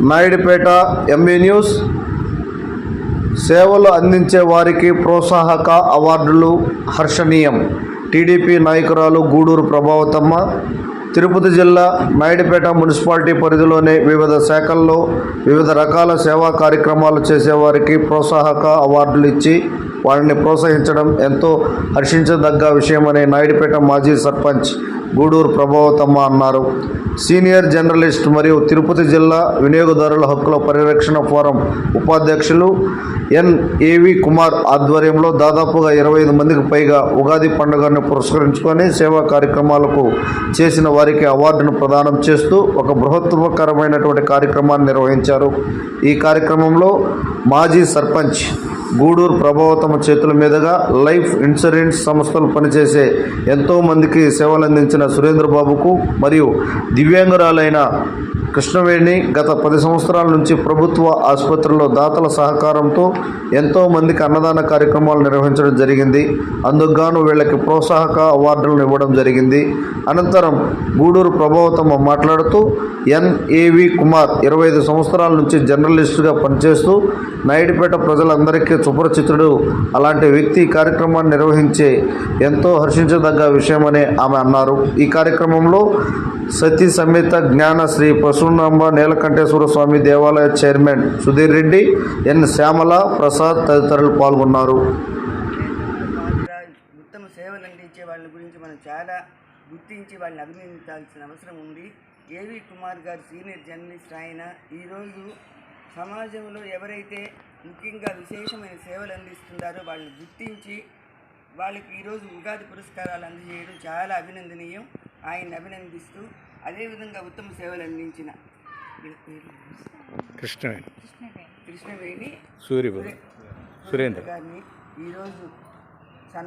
Naidupeta MB news. సేవలు అందించే వారికి ప్రోత్సాహక అవార్డులు హర్షణీయం. టీడీపీ నాయకురాలు గూడూరు ప్రభావతమ్మ. తిరుపతి జిల్లా నాయుడుపేట మున్సిపాలిటీ పరిధిలోని వివిధ శాఖల్లో వివిధ రకాల సేవా కార్యక్రమాలు చేసేవారికి ప్రోత్సాహక అవార్డులు ఇచ్చి వారిని ప్రోత్సహించడం ఎంతో హర్షించదగ్గ విషయమని నాయుడుపేట మాజీ సర్పంచ్ గూడూరు ప్రభావతమ్మ అన్నారు. సీనియర్ జర్నలిస్ట్ మరియు తిరుపతి జిల్లా వినియోగదారుల హక్కుల పరిరక్షణ ఫోరం ఉపాధ్యక్షులు ఎన్ ఏవి కుమార్ ఆధ్వర్యంలో దాదాపుగా ఇరవై ఐదు మందికి పైగా ఉగాది పండుగను పురస్కరించుకొని సేవా కార్యక్రమాలకు చేసిన వారికి అవార్డును ప్రదానం చేస్తూ ఒక బృహత్వకరమైనటువంటి కార్యక్రమాన్ని నిర్వహించారు. ఈ కార్యక్రమంలో మాజీ సర్పంచ్ గూడూరు ప్రభావతమ చేతుల మీదుగా లైఫ్ ఇన్సూరెన్స్ సంస్థలు పనిచేసే ఎంతో మందికి సురేంద్రబాబుకు మరియు దివ్యాంగురాలైన కృష్ణవేణి గత పది సంవత్సరాల నుంచి ప్రభుత్వ ఆసుపత్రిలో దాతల సహకారంతో ఎంతో మందికి అన్నదాన కార్యక్రమాలు నిర్వహించడం జరిగింది. అందుకుగాను వీళ్ళకి ప్రోత్సాహక అవార్డులను ఇవ్వడం జరిగింది. అనంతరం గూడూరు ప్రభావతమ్మ మాట్లాడుతూ ఎన్ఏవి కుమార్ ఇరవై ఐదు సంవత్సరాల నుంచి జర్నలిస్టుగా పనిచేస్తూ నాయుడుపేట ప్రజలందరికీ సుపరిచితుడు. అలాంటి వ్యక్తి కార్యక్రమాన్ని నిర్వహించే ఎంతో హర్షించదగ్గ విషయమని ఆమె అన్నారు. ఈ కార్యక్రమంలో సతీ సమేత జ్ఞాన శ్రీ పశునాంబ నీలకంఠేశ్వర స్వామి దేవాలయ చైర్మన్ సుధీర్ రెడ్డి ఎన్ శ్యామల ప్రసాద్ తదితరులు పాల్గొన్నారు. ఉత్తమ సేవలు అందించే వాళ్ళ గురించి మనం చాలా గుర్తించి వాళ్ళని అభినందించాల్సిన అవసరం ఉంది. ఏవి కుమార్ గారు సీనియర్ జర్నలిస్ట్ ఆయన ఈరోజు సమాజంలో ఎవరైతే ముఖ్యంగా విశేషమైన సేవలు అందిస్తున్నారో వాళ్ళని గుర్తించి వాళ్ళకి ఈరోజు ఉగాది పురస్కారాలు అందజేయడం చాలా అభినందనీయం. ఆయన్ని అభినందిస్తూ అదేవిధంగా ఉత్తమ సేవలు అందించిన కృష్ణవేణి. కృష్ణవేణి. సూర్యబాబు. సురేంద్ర. గారిని ఈరోజు